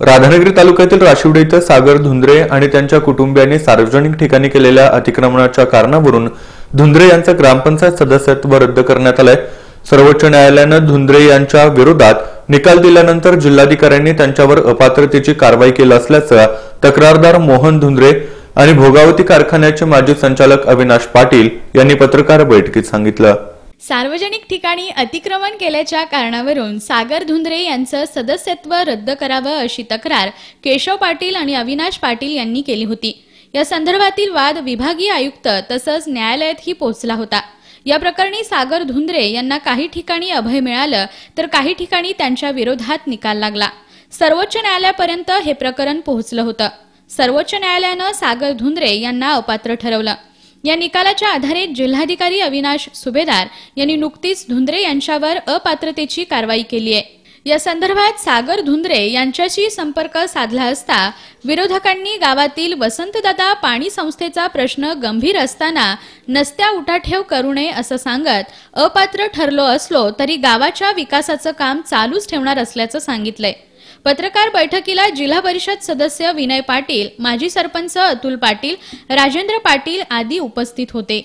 राधानगरी तालुक्यातील राशिवडे इथं सागर धुंद्रे आणि त्यांच्या कुटुंबियांनी सार्वजनिक ठिकाणी केलेल्या अतिक्रमणाच्या कारणावरून धुंद्रे यांचं ग्रामपंचायत सदस्यत्व रद्द करण्यात आलंय. सर्वोच्च न्यायालयानं धुंद्रे यांच्या विरोधात निकाल दिल्यानंतर जिल्हाधिकाऱ्यांनी त्यांच्यावर अपात्रतेची कारवाई केली असल्याचं तक्रारदार मोहन धुंद्रे आणि भोगावती कारखान्याचे माजी संचालक अविनाश पाटील यांनी पत्रकार बैठकीत सांगितलं. सार्वजनिक ठिकाणी अतिक्रमण केल्याच्या कारणावरून सागर धुंद्रे यांचं सदस्यत्व रद्द करावं अशी तक्रार केशव पाटील आणि अविनाश पाटील यांनी केली होती. या संदर्भातील वाद विभागीय आयुक्त तसंच न्यायालयातही पोहोचला होता. या प्रकरणी सागर धुंद्रे यांना काही ठिकाणी अभय मिळालं तर काही ठिकाणी त्यांच्या विरोधात निकाल लागला. सर्वोच्च न्यायालयापर्यंत हे प्रकरण पोहोचलं होतं. सर्वोच्च न्यायालयानं सागर धुंद्रे यांना अपात्र ठरवलं. या निकालाच्या आधारे जिल्हाधिकारी अविनाश सुभेदार यांनी नुकतीच धुंद्रे यांच्यावर अपात्रतेची कारवाई केली आहे. या संदर्भात सागर धुंद्रे यांच्याशी संपर्क साधला असता विरोधकांनी गावातील वसंतदादा पाणी संस्थेचा प्रश्न गंभीर असताना नसत्या उठाठेव करू नये असं सांगत अपात्र ठरलो असलो तरी गावाच्या विकासाचं काम चालूच ठेवणार असल्याचं सांगितलंय. पत्रकार बैठकीला जिल्हा परिषद सदस्य विनय पाटील माजी सरपंच अतुल पाटील राजेंद्र पाटील आदी उपस्थित होते.